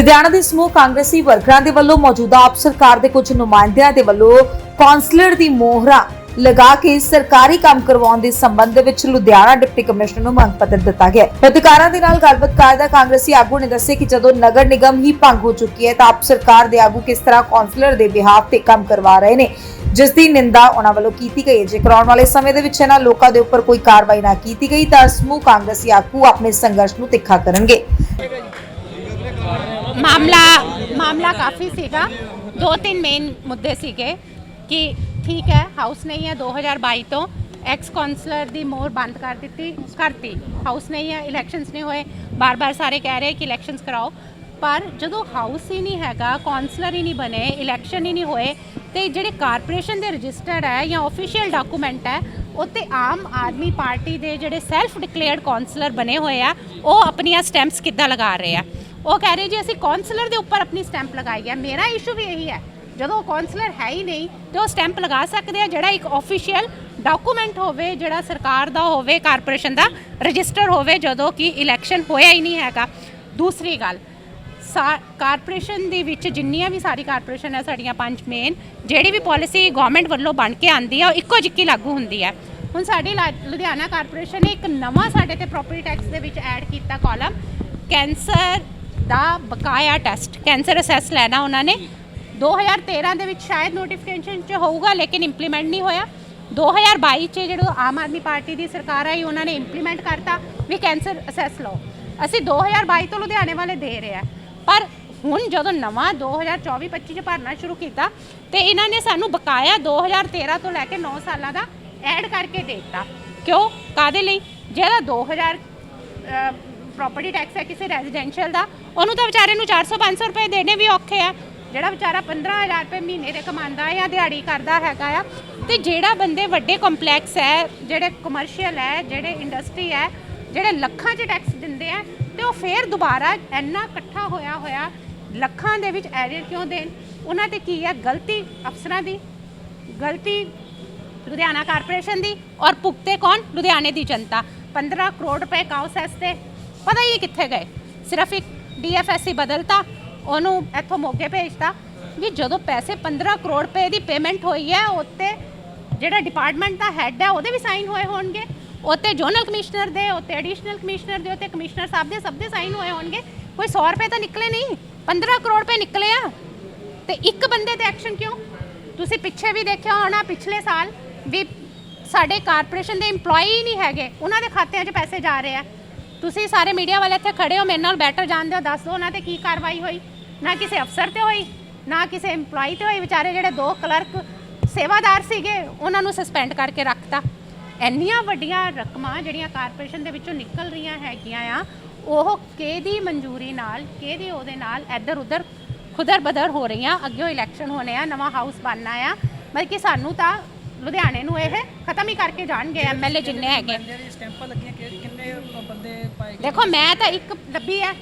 ਲੁਧਿਆਣਾ ਦੇ ਸਮੂਹ ਕਾਂਗਰਸੀ ਵਰਕਰਾਂ ਦੇ ਵੱਲੋਂ ਮੌਜੂਦਾ ਆਪ ਸਰਕਾਰ ਦੇ ਕੁਝ ਨੁਮਾਇੰਦਿਆਂ ਦੇ ਵੱਲੋਂ ਕੌਂਸਲਰ ਦੀ ਮੋਹਰਾ ਲਗਾ ਕੇ ਸਰਕਾਰੀ ਕੰਮ ਕਰਵਾਉਣ ਦੇ ਸੰਬੰਧ ਵਿੱਚ ਲੁਧਿਆਣਾ ਡਿਪਟੀ ਕਮਿਸ਼ਨਰ ਨੂੰ ਮੰਗ ਪੱਤਰ ਦਿੱਤਾ ਗਿਆ ਪੱਤਰਕਾਰਾਂ ਦੇ ਨਾਲ ਗੱਲਬਾਤ ਕਰਦਾ ਕਾਂਗਰਸੀ ਆਗੂ ਨੇ ਦੱਸਿਆ ਕਿ ਜਦੋਂ ਨਗਰ ਨਿਗਮ ਹੀ ਭੰਗ ਹੋ ਚੁੱਕੀ ਹੈ ਤਾਂ ਆਪ ਸਰਕਾਰ ਦੇ ਆਗੂ ਕਿਸ ਤਰ੍ਹਾਂ ਕੌਂਸਲਰ ਦੇ ਬਿਹਾਫ ਤੇ ਕੰਮ ਕਰਵਾ ਰਹੇ ਨੇ, ਜਿਸ ਦੀ ਨਿੰਦਾ ਉਹਨਾਂ ਵੱਲੋਂ ਕੀਤੀ ਗਈ ਹੈ। ਜੇਕਰ ਆਉਣ ਵਾਲੇ ਸਮੇਂ ਦੇ ਵਿੱਚ ਇਹਨਾਂ ਲੋਕਾਂ ਦੇ ਉੱਪਰ ਕੋਈ ਕਾਰਵਾਈ ਨਾ ਕੀਤੀ ਗਈ ਤਾਂ ਸਮੂਹ ਕਾਂਗਰਸੀ ਆਗੂ ਆਪਣੇ ਸੰਘਰਸ਼ ਨੂੰ ਤਿੱਖਾ ਕਰਨਗੇ। ਮਾਮਲਾ ਮਾਮਲਾ ਕਾਫੀ ਸੀਗਾ ਦੋ ਤਿੰਨ ਮੇਨ ਮੁੱਦੇ ਸੀਗੇ ਕਿ ਠੀਕ ਹੈ ਹਾਊਸ ਨਹੀਂ ਹੈ 2022 ਤੋਂ ਐਕਸ ਕਾਉਂਸਲਰ ਦੀ ਮੋਹਰ ਬੰਦ ਕਰ ਦਿੱਤੀ ਕਰਤੀ ਹਾਊਸ ਨਹੀਂ ਹੈ ਇਲੈਕਸ਼ਨਸ ਨਹੀਂ ਹੋਏ ਬਾਰ-ਬਾਰ ਸਾਰੇ ਕਹਿ ਰਹੇ ਕਿ ਇਲੈਕਸ਼ਨਸ ਕਰਾਓ ਪਰ ਜਦੋਂ ਹਾਊਸ ਹੀ ਨਹੀਂ ਹੈਗਾ ਕਾਉਂਸਲਰ ਹੀ ਨਹੀਂ ਬਣੇ ਇਲੈਕਸ਼ਨ ਹੀ ਨਹੀਂ ਹੋਏ ਤੇ ਜਿਹੜੇ ਕਾਰਪੋਰੇਸ਼ਨ ਦੇ ਰਜਿਸਟਰਡ ਹੈ ਜਾਂ ਆਫੀਸ਼ੀਅਲ ਡਾਕੂਮੈਂਟ ਹੈ ਉੱਤੇ ਆਮ ਆਦਮੀ ਪਾਰਟੀ ਦੇ ਜਿਹੜੇ ਸੈਲਫ ਡਿਕਲੇਅਰਡ ਕਾਉਂਸਲਰ ਬਣੇ ਹੋਏ ਆ ਉਹ ਆਪਣੀਆਂ ਸਟੈਂਪਸ ਕਿੱਦਾਂ ਲਗਾ ਰਹੇ ਆ ਉਹ ਕਹਿ ਰਹੇ ਜੀ, ਅਸੀਂ ਕਾਉਂਸਲਰ ਦੇ ਉੱਪਰ ਆਪਣੀ ਸਟੈਂਪ ਲਗਾਈ ਹੈ। ਮੇਰਾ ਇਸ਼ੂ ਵੀ ਇਹੀ ਹੈ, ਜਦੋਂ ਕਾਉਂਸਲਰ ਹੈ ਹੀ ਨਹੀਂ, ਤੇ ਉਹ ਸਟੈਂਪ ਲਗਾ ਸਕਦੇ ਆ, ਜਿਹੜਾ ਇੱਕ ਆਫੀਸ਼ੀਅਲ ਡਾਕੂਮੈਂਟ ਹੋਵੇ, ਜਿਹੜਾ ਸਰਕਾਰ ਦਾ ਹੋਵੇ ਕਾਰਪੋਰੇਸ਼ਨ ਦਾ ਰਜਿਸਟਰ ਹੋਵੇ, ਜਦੋਂ ਕਿ ਇਲੈਕਸ਼ਨ ਹੋਇਆ ਹੀ ਨਹੀਂ ਹੈਗਾ। ਦੂਸਰੀ ਗੱਲ, ਸਾ- ਕਾਰਪੋਰੇਸ਼ਨ ਦੇ ਵਿੱਚ ਜਿੰਨੀਆਂ ਵੀ ਸਾਰੀ ਕਾਰਪੋਰੇਸ਼ਨ ਹੈ, ਸਾਡੀਆਂ ਪੰਜ ਮੇਨ ਜਿਹੜੀ ਵੀ ਪਾਲਿਸੀ ਗਵਰਨਮੈਂਟ ਵੱਲੋਂ ਬਣ ਕੇ ਆਂਦੀ ਹੈ ਉਹ ਇੱਕੋ ਜਿੱਕੀ ਲਾਗੂ ਹੁੰਦੀ ਹੈ। ਹੁਣ ਸਾਡੀ ਲਾ- ਲੁਧਿਆਣਾ ਕਾਰਪੋਰੇਸ਼ਨ ਨੇ ਇੱਕ ਨਵਾਂ ਸਾਡੇ ਤੇ ਪ੍ਰਾਪਰਟੀ ਟੈਕਸ ਦੇ ਵਿੱਚ ਐਡ ਕੀਤਾ ਕਾਲਮ ਕੈਂਸਰ ਦਾ ਬਕਾਇਆ ਟੈਸਟ, ਕੈਂਸਰ ਅਸੈਸ ਲੈਣਾ ਉਹਨਾਂ ਨੇ। 2013 ਦੇ ਵਿੱਚ ਸ਼ਾਇਦ ਨੋਟੀਫਿਕੇਸ਼ਨ ਚ ਹੋਊਗਾ, ਲੇਕਿਨ ਇੰਪਲੀਮੈਂਟ ਨਹੀਂ ਹੋਇਆ। 2022 ਚ ਜਦੋਂ ਆਮ ਆਦਮੀ ਪਾਰਟੀ ਦੀ ਸਰਕਾਰ ਆਈ, ਉਹਨਾਂ ਨੇ ਇੰਪਲੀਮੈਂਟ ਕਰਤਾ ਵੀ ਕੈਂਸਰ ਅਸੈਸ ਲਓ। ਅਸੀਂ 2022 ਤੋਂ ਲੁਧਿਆਣੇ ਵਾਲੇ ਦੇ ਰਹੇ ਆ। ਪਰ ਹੁਣ ਜਦੋਂ ਨਵਾਂ 2024-25 ਚ ਭਰਨਾ ਸ਼ੁਰੂ ਕੀਤਾ, ਤੇ ਇਹਨਾਂ ਨੇ ਸਾਨੂੰ ਬਕਾਇਆ 2013 ਤੋਂ ਲੈ ਕੇ 9 ਸਾਲਾਂ ਦਾ ਐਡ ਕਰਕੇ ਦੇ ਦਿੱਤਾ। ਕਿਉਂ? ਕਾਦੇ ਲਈ? ਜਿਹੜਾ 2000 ਪ੍ਰਾਪਰਟੀ ਟੈਕਸ ਹੈ ਕਿਸੇ ਰੈਜ਼ੀਡੈਂਸ਼ੀਅਲ ਦਾ ਉਹਨੂੰ ਤਾਂ ਵਿਚਾਰੇ ਨੂੰ 400-500 ਰੁਪਏ ਦੇਣੇ ਵੀ ਔਖੇ ਆ। ਜਿਹੜਾ ਵਿਚਾਰਾ 15000 ਰੁਪਏ ਮਹੀਨੇ ਦੇ ਕਮਾਉਂਦਾ ਹੈ ਜਾਂ ਦਿਹਾੜੀ ਕਰਦਾ ਹੈਗਾ ਆ, ਤੇ ਜਿਹੜਾ ਬੰਦੇ ਵੱਡੇ ਕੰਪਲੈਕਸ ਹੈ, ਜਿਹੜੇ ਕਮਰਸ਼ੀਅਲ ਹੈ, ਜਿਹੜੇ ਇੰਡਸਟਰੀ ਹੈ, ਜਿਹੜੇ ਲੱਖਾਂ 'ਚ ਟੈਕਸ ਦਿੰਦੇ ਆ, ਤੇ ਉਹ ਫੇਰ ਦੁਬਾਰਾ ਇੰਨਾ ਇਕੱਠਾ ਹੋਇਆ ਹੋਇਆ ਲੱਖਾਂ ਦੇ ਵਿੱਚ ਐਰੀਅਰ ਕਿਉਂ ਦੇਣ? ਉਹਨਾਂ ਤੇ ਕੀ ਹੈ ਗਲਤੀ ਅਫਸਰਾਂ ਦੀ, ਗਲਤੀ ਲੁਧਿਆਣਾ ਕਾਰਪੋਰੇਸ਼ਨ ਦੀ ਔਰ ਭੁਗਤੇ ਕੌਣ? ਲੁਧਿਆਣੇ ਦੀ ਜਨਤਾ। 15 ਕਰੋੜ ਰੁਪਏ ਕਾਉਸੈਸ ਤੇ। ਪਤਾ ਹੀ ਕਿੱਥੇ ਗਏ? ਸਿਰਫ ਇੱਕ ਡੀਐਫਐਸਸੀ ਬਦਲਤਾ, ਉਹਨੂੰ ਇੱਥੋਂ ਮੋਗੇ ਭੇਜਤਾ। ਵੀ ਜਦੋਂ ਪੈਸੇ 15 ਕਰੋੜ ਰੁਪਏ ਦੀ ਪੇਮੈਂਟ ਹੋਈ ਹੈ, ਉੱਤੇ ਜਿਹੜਾ ਡਿਪਾਰਟਮੈਂਟ ਦਾ ਹੈੱਡ ਹੈ, ਉਹਦੇ ਵੀ ਸਾਈਨ ਹੋਏ ਹੋਣਗੇ। ਉੱਤੇ ਜ਼ੋਨਲ ਕਮਿਸ਼ਨਰ ਦੇ, ਉੱਤੇ ਐਡੀਸ਼ਨਲ ਕਮਿਸ਼ਨਰ ਦੇ, ਉੱਤੇ ਕਮਿਸ਼ਨਰ ਸਾਹਿਬ ਦੇ, ਸਭ ਦੇ ਸਾਈਨ ਹੋਏ ਹੋਣਗੇ। ਕੋਈ 100 ਰੁਪਏ ਤਾਂ ਨਿਕਲੇ ਨਹੀਂ 15 ਕਰੋੜ ਰੁਪਏ ਨਿਕਲੇ ਆ। ਤੇ ਇੱਕ ਬੰਦੇ ਤੇ ਐਕਸ਼ਨ ਕਿਉਂ? ਤੁਸੀਂ ਪਿੱਛੇ ਵੀ ਦੇਖਿਆ ਹੋਣਾ ਪਿਛਲੇ ਸਾਲ ਵੀ ਸਾਡੇ ਕਾਰਪੋਰੇਸ਼ਨ ਦੇ EMPLOYE ਨਹੀਂ ਹੈਗੇ, ਉਹਨਾਂ ਦੇ ਖਾਤਿਆਂ 'ਚ ਪੈਸੇ ਜਾ ਰਹੇ ਆ। ਤੁਸੀਂ ਸਾਰੇ ਮੀਡੀਆ ਵਾਲੇ ਇੱਥੇ ਖੜੇ ਹੋ, ਮੇਰੇ ਨਾਲ ਬੈਟਰ ਜਾਣਦੇ ਹੋ, ਦੱਸ ਦਿਓ ਉਹਨਾਂ ਤੇ ਕੀ ਕਾਰਵਾਈ ਹੋਈ। ਨਾ ਕਿਸੇ ਅਫਸਰ ਤੇ ਹੋਈ, ਨਾ ਕਿਸੇ EMPLOYE ਤੇ ਹੋਈ, ਵਿਚਾਰੇ ਜਿਹੜੇ ਦੋ ਕਲਰਕ ਸੇਵਾਦਾਰ ਸੀਗੇ, ਉਹਨਾਂ ਨੂੰ ਸਸਪੈਂਡ ਕਰਕੇ ਰੱਖਤਾ। ਇੰਨੀਆਂ ਵੱਡੀਆਂ ਰਕਮਾਂ ਜਿਹੜੀਆਂ ਕਾਰਪੋਰੇਸ਼ਨ ਦੇ ਵਿੱਚੋਂ ਨਿਕਲ ਰਹੀਆਂ ਹੈਗੀਆਂ ਆ, ਉਹ ਕਿਹਦੀ ਮਨਜ਼ੂਰੀ ਨਾਲ, ਕਿਹਦੇ ਉਹਦੇ ਨਾਲ ਇੱਧਰ ਉੱਧਰ ਖੁਦਰ ਬਦਰ ਹੋ ਰਹੀਆਂ? ਅੱਗੇ ਇਲੈਕਸ਼ਨ ਹੋਣੇ ਆ, ਨਵਾਂ ਹਾਊਸ ਬਣਨਾ ਆ। ਬਲਕਿ ਸਾਨੂੰ ਤਾਂ ਲੁਧਿਆਣੇ ਨੂੰ ਇਹ ਖਤਮ ਹੀ ਕਰਕੇ ਜਾਣਗੇ ਐਮਐਲਏ ਜਿੰਨੇ ਹੈਗੇ। ਜਿਹੜੀ ਸਟੈਂਪਾਂ ਲੱਗੀਆਂ ਕਿ ਕਿੰਨੇ ਬੰਦੇ ਪਾਏ ਗਏ? ਦੇਖੋ ਮੈਂ ਤਾਂ ਇੱਕ ਲੱਭੀ ਹੈ।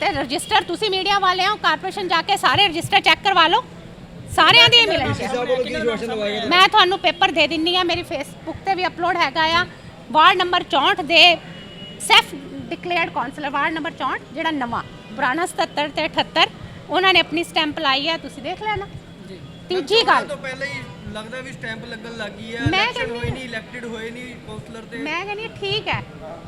ਤੇ ਰਜਿਸਟਰ ਤੁਸੀਂ ਮੀਡੀਆ ਵਾਲੇ ਹੋ ਕਾਰਪੋਰੇਸ਼ਨ ਜਾ ਕੇ ਸਾਰੇ ਰਜਿਸਟਰ ਚੈੱਕ ਕਰਵਾ ਲਓ। ਸਾਰਿਆਂ ਦੀ ਮਿਲਣਗੇ ਮੈਂ ਤੁਹਾਨੂੰ ਪੇਪਰ ਦੇ ਦਿੰਨੀ ਆ ਮੇਰੀ ਫੇਸਬੁੱਕ ਤੇ ਵੀ ਅਪਲੋਡ ਹੈਗਾ ਆ। ਵਾਰਡ ਨੰਬਰ 64 ਦੇ self declared councillor ward number 64 ਜਿਹੜਾ ਨਵਾਂ ਪੁਰਾਣਾ 77 ਤੇ 78 ਉਹਨਾਂ ਨੇ ਆਪਣੀ ਸਟੈਂਪ ਲਾਈ ਹੈ ਤੁਸੀਂ ਦੇਖ ਲੈਣਾ। ਤੀਜੀ ਗੱਲ। ਤੋਂ ਪਹਿਲਾਂ ਹੀ ਲੱਗਦਾ ਵੀ ਸਟੈਂਪ ਲੱਗਣ ਲੱਗੀ ਹੈ ਮੈਂ ਇਲੈਕਸ਼ਨ ਹੋਏ ਨਹੀਂ ਇਲੈਕਟਿਡ ਹੋਏ ਨਹੀਂ ਕਾਉਂਸਲਰ ਤੇ। ਮੈਂ ਕਹਿੰਦੀ ਹਾਂ ਠੀਕ ਹੈ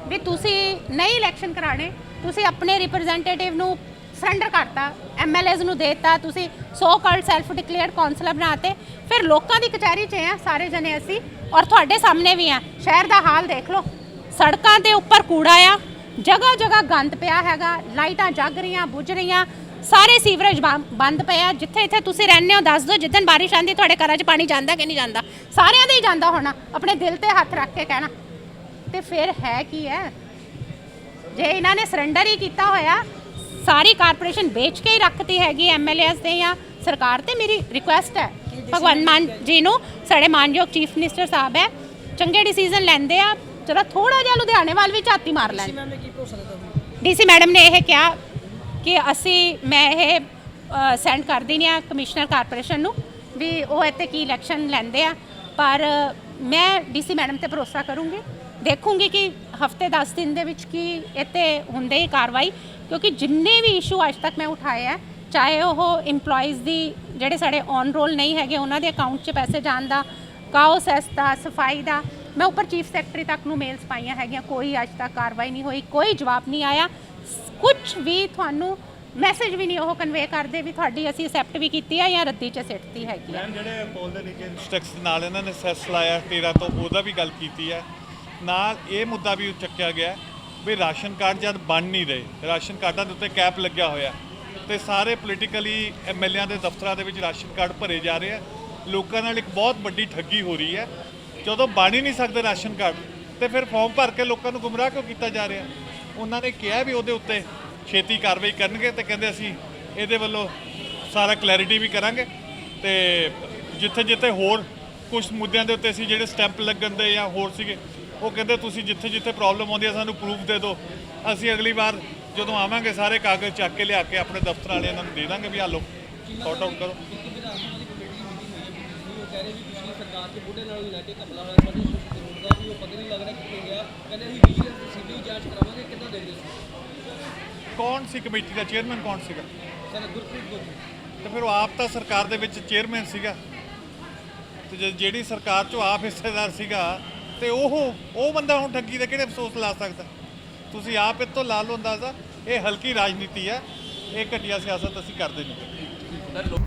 ਵੀ ਤੁਸੀਂ ਨਹੀਂ ਇਲੈਕਸ਼ਨ ਕਰਾਣੇ ਤੁਸੀਂ ਆਪਣੇ ਰਿਪਰੈਜ਼ੈਂਟੇਟਿਵ ਨੂੰ ਸਰੈਂਡਰ ਕਰਤਾ ਐਮਐਲਏਜ਼ ਨੂੰ ਦੇਤਾ ਤੁਸੀਂ so called self declared councillor ਬਣਾਤੇ। ਫਿਰ ਲੋਕਾਂ ਦੀ ਕਚਹਿਰੀ 'ਚ ਆ ਸਾਰੇ ਜਣੇ ਅਸੀਂ ਔਰ ਤੁਹਾਡੇ ਸਾਹਮਣੇ ਵੀ ਆ। ਸ਼ਹਿਰ ਦਾ ਹਾਲ ਦੇਖ ਲਓ। ਸੜਕਾਂ ਦੇ ਉੱਪਰ ਕੂੜਾ ਆ ਜਗ੍ਹਾ ਜਗ੍ਹਾ ਗੰਦ ਪਿਆ ਹੈਗਾ ਲਾਈਟਾਂ ਜਗ ਰਹੀਆਂ ਬੁਝ ਰਹੀਆਂ ਸਾਰੇ ਸੀਵਰੇਜ ਬੰਦ ਪਏ ਆ। ਜਿੱਥੇ ਇੱਥੇ ਤੁਸੀਂ ਰਹਿੰਦੇ ਹੋ ਦੱਸ ਦਿਓ ਜਿੱਦਣ ਬਾਰਿਸ਼ ਆਂਦੀ ਤੁਹਾਡੇ ਘਰਾਂ 'ਚ ਪਾਣੀ ਜਾਂਦਾ ਕਿ ਨਹੀਂ ਜਾਂਦਾ? ਸਾਰਿਆਂ ਦੇ ਹੀ ਜਾਂਦਾ ਹੋਣਾ। ਆਪਣੇ ਦਿਲ ਤੇ ਹੱਥ ਰੱਖ ਕੇ ਕਹਿਣਾ। ਤੇ ਫਿਰ ਹੈ ਕੀ ਹੈ ਜੇ ਇਹਨਾਂ ਨੇ ਸਰੈਂਡਰ ਹੀ ਕੀਤਾ ਹੋਇਆ ਸਾਰੀ ਕਾਰਪੋਰੇਸ਼ਨ ਵੇਚ ਕੇ ਹੀ ਰੱਖਤੀ ਹੈਗੀ ਐਮਐਲਏਸ ਦੇ ਜਾਂ ਸਰਕਾਰ ਤੇ ਮੇਰੀ ਰਿਕੁਐਸਟ ਹੈ ਭਗਵੰਤ ਮਾਨ ਜੀ ਨੂੰ ਸਾਡੇ ਮਾਨਯੋਗ ਚੀਫ ਮਿਨਿਸਟਰ ਸਾਹਿਬ ਹੈ ਚੰਗੇ ਡਿਸੀਜਨ ਲੈਂਦੇ ਆ। ਜਰਾ ਥੋੜਾ ਜਿਹਾ ਲੁਧਿਆਣੇ ਵੱਲ ਵੀ ਝਾਤੀ ਮਾਰ ਲੈਣ। ਡੀਸੀ ਮੈਡਮ ਨੇ ਇਹ ਕਿਹਾ ਕਿ ਅਸੀਂ, ਮੈਂ ਇਹ ਸੈਂਡ ਕਰ ਦਿੰਦੀ ਆ ਕਮਿਸ਼ਨਰ ਕਾਰਪੋਰੇਸ਼ਨ ਨੂੰ ਵੀ ਉਹ ਇੱਥੇ ਕੀ ਇਲੈਕਸ਼ਨ ਲੈਂਦੇ ਆ। ਪਰ ਮੈਂ ਡੀਸੀ ਮੈਡਮ ਤੇ ਭਰੋਸਾ ਕਰੂੰਗੀ, ਦੇਖੂੰਗੀ ਕਿ ਹਫ਼ਤੇ 10 ਦਿਨ ਦੇ ਵਿੱਚ ਕੀ ਇੱਥੇ ਹੁੰਦੇ ਹੀ ਕਾਰਵਾਈ, ਕਿਉਂਕਿ ਜਿੰਨੇ ਵੀ ਇਸ਼ੂ ਅੱਜ ਤੱਕ ਮੈਂ ਉਠਾਏ ਆ, ਚਾਹੇ ਉਹ EMPLOYEES ਦੀ ਜਿਹੜੇ ਸਾਡੇ ਔਨ ਰੋਲ ਨਹੀਂ ਹੈਗੇ, ਉਹਨਾਂ ਦੇ ਅਕਾਊਂਟ 'ਚ ਪੈਸੇ ਜਾਣ ਦਾ ਕਾਓ ਸੈਸ ਦਾ, ਸਫ਼ਾਈ ਦਾ ਮੈਂ ਉੱਪਰ ਚੀਫ ਸੈਕਟਰੀ ਤੱਕ ਨੂੰ ਮੇਲਸ ਪਾਈਆਂ ਹੈਗੀਆਂ, ਕੋਈ ਅੱਜ ਤੱਕ ਕਾਰਵਾਈ ਨਹੀਂ ਹੋਈ, ਕੋਈ ਜਵਾਬ ਨਹੀਂ ਆਇਆ। ਕੁਝ ਵੀ ਤੁਹਾਨੂੰ ਮੈਸੇਜ ਵੀ ਨਹੀਂ ਉਹ ਕਨਵੇ ਕਰਦੇ ਵੀ ਤੁਹਾਡੀ ਅਸੀਂ ਐਕਸੈਪਟ ਵੀ ਕੀਤੀ ਆ ਜਾਂ ਰੱਦੀ 'ਚ ਸਿੱਟਤੀ ਹੈਗੀ ਆ। ਮੈਮ ਜਿਹੜੇ ਪੋਲ ਦੇ ਨੀਚੇ ਟੈਕਸ ਨਾਲ ਇਹਨਾਂ ਨੇ ਸੈਸ ਲਾਇਆ 13 ਤੋਂ ਉਹਦਾ ਵੀ ਗੱਲ ਕੀਤੀ ਹੈ ਨਾਲ ਇਹ ਮੁੱਦਾ ਵੀ ਚੱਕਿਆ ਗਿਆ ਵੀ ਰਾਸ਼ਨ ਕਾਰਡ ਜਦ ਬਣ ਨਹੀਂ ਰਹੇ, ਰਾਸ਼ਨ ਕਾਰਡਾਂ ਦੇ ਉੱਤੇ ਕੈਪ ਲੱਗਿਆ ਹੋਇਆ। ਤੇ ਸਾਰੇ ਪੋਲੀਟੀਕਲੀ ਐਮਐਲਏਆਂ ਦੇ ਦਫ਼ਤਰਾਂ ਦੇ ਵਿੱਚ ਰਾਸ਼ਨ ਕਾਰਡ ਭਰੇ ਜਾ ਰਹੇ ਆ। ਲੋਕਾਂ ਨਾਲ ਇੱਕ ਬਹੁਤ ਵੱਡੀ ਠੱਗੀ ਹੋ ਰਹੀ ਹੈ ਜਦੋਂ ਬਣ ਹੀ ਨਹੀਂ ਸਕਦੇ ਰਾਸ਼ਨ ਕਾਰਡ, ਤੇ ਫਿਰ ਫਾਰਮ ਭਰ ਕੇ ਲੋਕਾਂ ਨੂੰ ਗੁੰਮਰਾਹ ਕਿਉਂ ਕੀਤਾ ਜਾ ਰਿਹਾ? ਉਹਨਾਂ ਨੇ ਕਿਹਾ ਵੀ ਉਹਦੇ ਉੱਤੇ ਛੇਤੀ ਕਾਰਵਾਈ ਕਰਨਗੇ ਤੇ ਕਹਿੰਦੇ ਅਸੀਂ ਇਹਦੇ ਵੱਲੋਂ ਸਾਰਾ ਕਲੈਰਿਟੀ ਵੀ ਕਰਾਂਗੇ ਤੇ ਜਿੱਥੇ ਜਿੱਥੇ ਹੋਰ ਕੁਝ ਮੁੱਦਿਆਂ ਦੇ ਉੱਤੇ ਅਸੀਂ ਜਿਹੜੇ ਸਟੈਂਪ ਲੱਗਣ ਦੇ ਜਾਂ ਹੋਰ ਸੀਗੇ, ਉਹ ਕਹਿੰਦੇ ਤੁਸੀਂ ਜਿੱਥੇ ਜਿੱਥੇ ਪ੍ਰੋਬਲਮ ਆਉਂਦੀ ਹੈ ਸਾਨੂੰ ਪ੍ਰੂਫ ਦੇ ਦਿਓ। ਅਸੀਂ ਅਗਲੀ ਵਾਰ ਜਦੋਂ ਆਵਾਂਗੇ ਸਾਰੇ ਕਾਗਜ਼ ਚੱਕ ਕੇ ਲਿਆ ਕੇ ਆਪਣੇ ਦਫ਼ਤਰ ਵਾਲੇ ਇਹਨਾਂ ਨੂੰ ਦੇ ਦਾਂਗੇ ਵੀ ਆ ਲਓ ਸੌਟ ਆਊਟ ਕਰੋ। ਕਹਿ ਰਹੇ ਵੀ ਪਿਛਲੀ ਸਰਕਾਰ ਦੇ ਬੁੱਢੇ ਨਾਲ ਲੈ ਕੇ ਘਪਲਾ ਹੋਇਆ ਸਾਡੇ ਕਰੋੜ ਦਾ ਵੀ ਉਹ ਪਤਾ ਨਹੀਂ ਲੱਗ ਰਿਹਾ ਕਿੱਥੇ ਗਿਆ। ਕਹਿੰਦੇ ਅਸੀਂ ਵਿਜੀਲੈਂਸ ਸੀਬੀ ਜਾਂਚ ਕਰਾਵਾਂਗੇ ਕਿੱਦਾਂ ਦੇਖਦੇ ਸੀ? ਕੌਣ ਸੀ ਕਮੇਟੀ ਦਾ? ਚੇਅਰਮੈਨ ਕੌਣ ਸੀਗਾ? ਸਰ ਗੁਰਪ੍ਰੀਤ ਗੁਰੂ ਤੇ ਫਿਰ ਉਹ ਆਪ ਤਾਂ ਸਰਕਾਰ ਦੇ ਵਿੱਚ ਚੇਅਰਮੈਨ ਸੀਗਾ। ਤੇ ਜਿਹੜੀ ਸਰਕਾਰ 'ਚੋਂ ਆਪ ਹਿੱਸੇਦਾਰ ਸੀਗਾ ਤੇ ਉਹ ਉਹ ਬੰਦਾ ਹੁਣ ਠੱਗੀ ਦੇ ਕਿਹੜੇ ਅਫਸੋਸ ਲਾ ਸਕਦਾ? ਤੁਸੀਂ ਆਪ ਇਹ ਤੋਂ ਲਾ ਲਓ ਅੰਦਾਜ਼ਾ ਇਹ ਹਲਕੀ ਰਾਜਨੀਤੀ ਹੈ ਇਹ ਘਟੀਆ ਸਿਆਸਤ ਅਸੀਂ ਕਰਦੇ ਨਹੀਂ।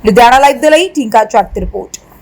ਲੁਧਿਆਣਾ ਲਾਈਵ ਦੇ ਲਈ ਟਿੰਕਾ ਚੱਟ ਦੀ ਰਿਪੋਰਟ।